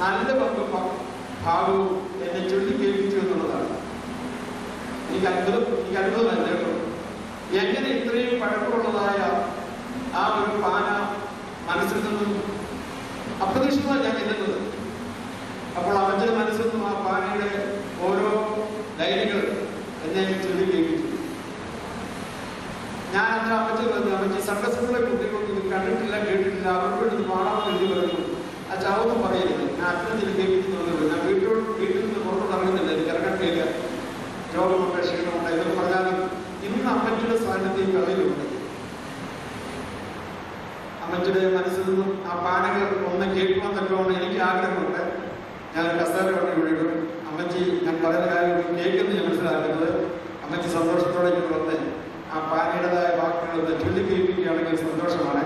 നല്ല ഭാഗവും എന്നെ ചൊല്ലി കേൾപ്പിച്ചു എന്നുള്ളതാണ്. എനിക്ക് അത്ഭുതം എനിക്ക് അത്ഭുതമല്ല കേട്ടോ എങ്ങനെ ഇത്രയും പഴക്കമുള്ളതായ ആ ഒരു പാന മനസ്സിൽ നിന്നും അപ്രതീക്ഷിതമായി ഞാൻ എന്നുള്ളത് അപ്പോൾ അവന്റെ മനസ്സിൽ നിന്നും ആ പാനയുടെ ഓരോ ലൈനുകൾ എന്നെ ചൊല്ലി കേൾപ്പിച്ചു ഞാൻ അത്ര അമ്മച്ചി അമ്മച്ചി സൺഡേ ഇത് കണ്ടിട്ടില്ല കേട്ടിട്ടില്ല. അവർക്ക് വേണ്ടി പാടാൻ ആ ചാവൊന്നും പറയരുത് ഞാൻ അച്ഛനെ വീട്ടിൽ തോന്നുന്നു ഞാൻ വീട്ടിലോട്ട് വീട്ടിൽ നിന്ന് പുറത്ത് ഇറങ്ങുന്നില്ല എനിക്ക് ഇറങ്ങാൻ കഴിയില്ല. രോഗമുണ്ട് ക്ഷീണമുണ്ട് എന്നൊക്കെ പറഞ്ഞാലും ഇന്ന് അമ്മച്ചിയുടെ സാന്നിധ്യം കളിയിലുണ്ട്. അമ്മച്ചിയുടെ മനസ്സിൽ നിന്നും ആ പാനകൾ ഒന്ന് കേൾക്കണമെന്നൊക്കെ എനിക്ക് ആഗ്രഹമുണ്ട്. ഞാൻ കസേര കൊണ്ട് വിളിക്കും അമ്മച്ചി ഞാൻ പറയുന്ന കാര്യം കേൾക്കുന്നു ഞാൻ മനസ്സിലാക്കുന്നത്. അമ്മച്ചി സന്തോഷത്തോടെ ഇങ്ങനെ ആ പാനയുടേതായ വാക്കുകൾ ചൊല്ലി കേൾപ്പിക്കുകയാണെങ്കിൽ സന്തോഷമാണ്.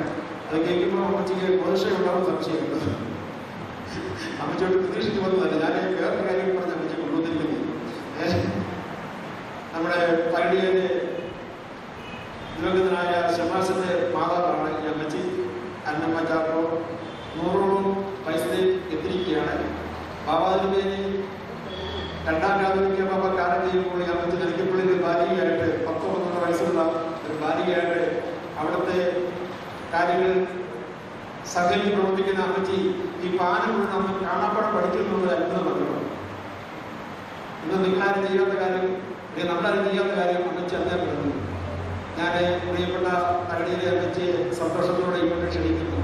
അത് കേൾക്കുമ്പോൾ അമ്മച്ചിക്ക് മോശമുണ്ടാവും സംശയമുണ്ട് അമ്മച്ചിയോട് പ്രതീക്ഷിച്ച് വന്നതല്ല ഞാൻ വേറൊരു കാര്യം പറഞ്ഞ അമ്മച്ചി കൊണ്ടുവന്നിരിക്കുന്നത് നമ്മുടെ പള്ളിയിലെ ദിവംഗതനായ ഷമാസിന്റെ മാതാവാണ് ഈ അമ്മച്ചി. അന്നമ്മ ചാക്കോ നൂറോളം വയസ്സിൽ എത്തിയിരിക്കുകയാണ്. ബാബാതിരുമേനി രണ്ടാം കാതോലിക്ക ബാബ കാലം ചെയ്യുമ്പോൾ അമ്മച്ചി നൽകപ്പള്ളി ഭാര്യയായിട്ട് ബാലികയായിട്ട് പത്തോ പന്ത്രണ്ട് വയസ്സുള്ള ഒരു ഭാര്യയായിട്ട് അവിടുത്തെ കാര്യങ്ങൾ സഹകരിച്ച് പ്രവർത്തിക്കുന്ന അമ്മച്ചി ഈ പാനം നമ്മൾ കാണാപ്പാടം അത്ഭുതം അത്ഭുതമല്ലോ ഇന്ന് നിങ്ങളാരും ചെയ്യാത്ത കാര്യം ഇത് നമ്മളാരും ചെയ്യാത്ത കാര്യം അമ്മച്ചി പറഞ്ഞു ഞാൻ പ്രിയപ്പെട്ട തകടിയിലെ അമ്മച്ചിയെ സന്തോഷത്തോടെ ഇങ്ങോട്ട് ക്ഷണിക്കുന്നു.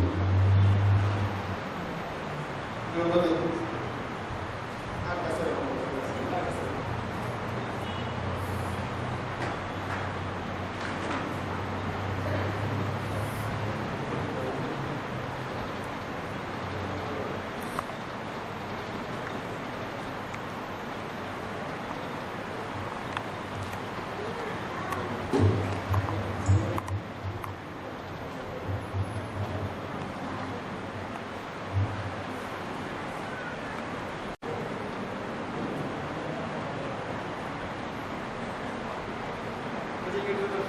അമ്മച്ചിക്ക് ഇട്ടത്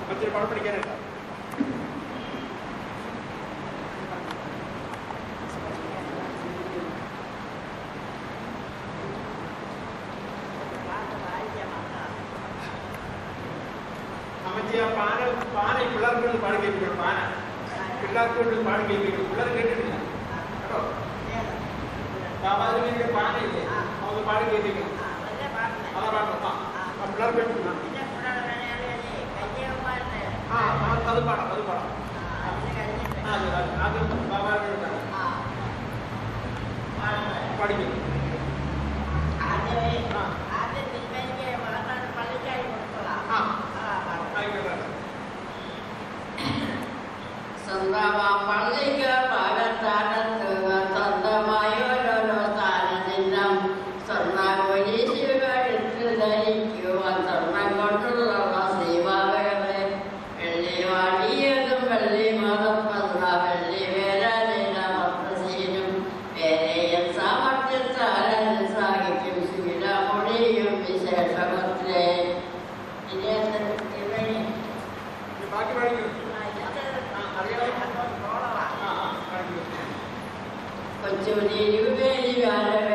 അമ്മച്ചിയുടെ പടം പിടിക്കാനുണ്ടോ അമ്മച്ചി ആ പാന പാന ഈ പിള്ളേർക്ക് വേണ്ടി പാടി കേൾപ്പിക്കണം പാന. പിള്ളേർക്ക് വേണ്ടി പാടി കേൾപ്പിക്കണം. പിള്ളേർ കേട്ടിട്ടില്ല. കേട്ടോ? ബാബാജിന്റെ പാനയില്ലേ? അത് പാടി കേൾപ്പിക്കണം. അതാ പാടുന്നത് ആ ആ പിള്ളേർ കേട്ടിട്ടില്ല ആ ആ, അത് പാടാം അത് പാടാം ആ. അത് അത് ആദ്യം ബാക്കി പഠിക്കുന്നു ആ അറിയാമോ ആ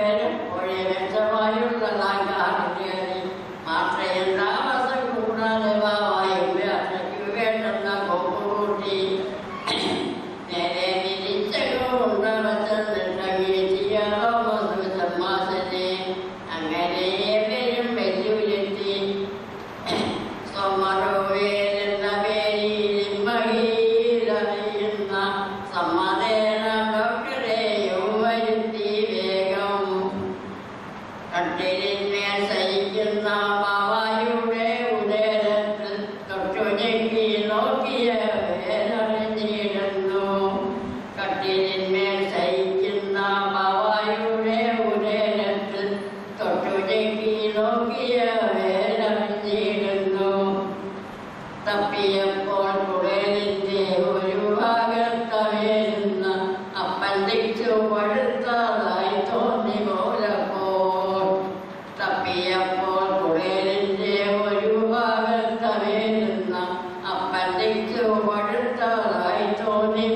and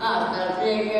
啊，那个。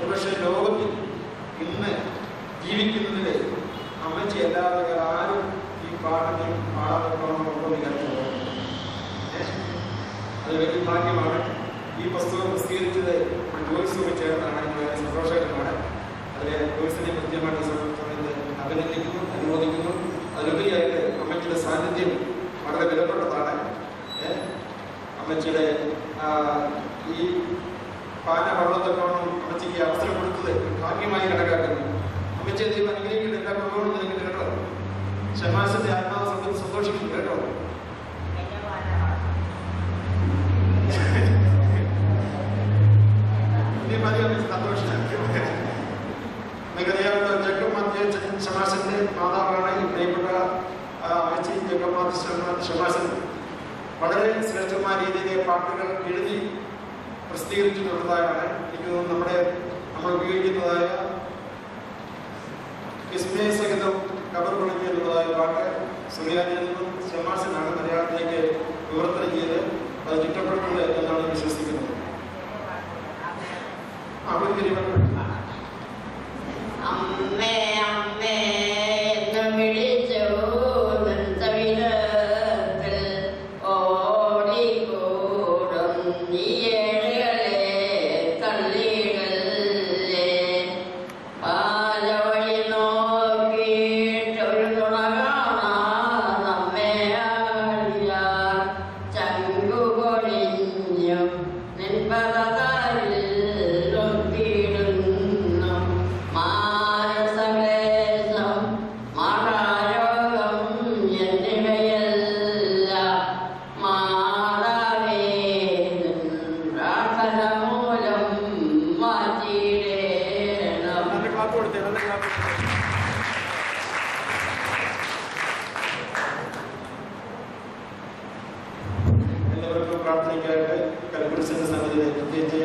ഒരുപക്ഷെ ലോകത്തിൽ ഇന്ന് ജീവിക്കുന്നതിൽ അമ്മച്ചി അല്ലാതെ ആരും ഈ പാട്ടിനെ പാടാൻ വിചാരിച്ചത് അത് വലിയ ഭാഗ്യമാണ്. ഈ പുസ്തകം പ്രസിദ്ധീകരിച്ചത് ജോയിസുമായി ചേർന്നാണ് വളരെ സന്തോഷകരമാണ്. അതിലെ ജോയിസിനെ കൃത്യമായിട്ട് സമയത്ത് അഭിനന്ദിക്കുന്നു അനുമോദിക്കുന്നു. അതിലുപരിയായിട്ട് അമ്മച്ചിയുടെ സാന്നിധ്യം വളരെ വിലപ്പെട്ടതാണ്? അമ്മച്ചിയുടെ ഈ പാന വെള്ളത്തൊക്കെ അമ്മച്ചിക്ക് അവസരം കൊടുത്തത് ഭാഗ്യമായി കണക്കാക്കുന്നു. അമ്മച്ചി ദൈവം അനുഗ്രഹിക്കുന്നു എല്ലാ കുറവുകളും നിനക്ക് കേട്ടോ. ഷമാസത്തെ ആത്മാവ് സന്തോഷം സന്തോഷിക്കുന്നു കേട്ടോ. വളരെ ശ്രേഷ്ഠമായ രീതിയിലെ പാട്ടുകൾ എഴുതി പ്രസിദ്ധീകരിച്ചിട്ടുള്ളതായാണ് എനിക്ക് നമ്മുടെ നമ്മൾ ഉപയോഗിക്കുന്നതായ വിസ്മയസഹിതം സഹിതം കവർ കൊള്ളിക്കുന്നതായ പാട്ട് സുറിയാനിൽ നിന്നും ഷമാസിനാണ് മലയാളത്തിലേക്ക് എല്ലാവർക്കും പ്രാർത്ഥനയ്ക്കായിട്ട് കൽക്കുരിശിന്റെ സന്നിധിയിൽ പ്രത്യേകിച്ച്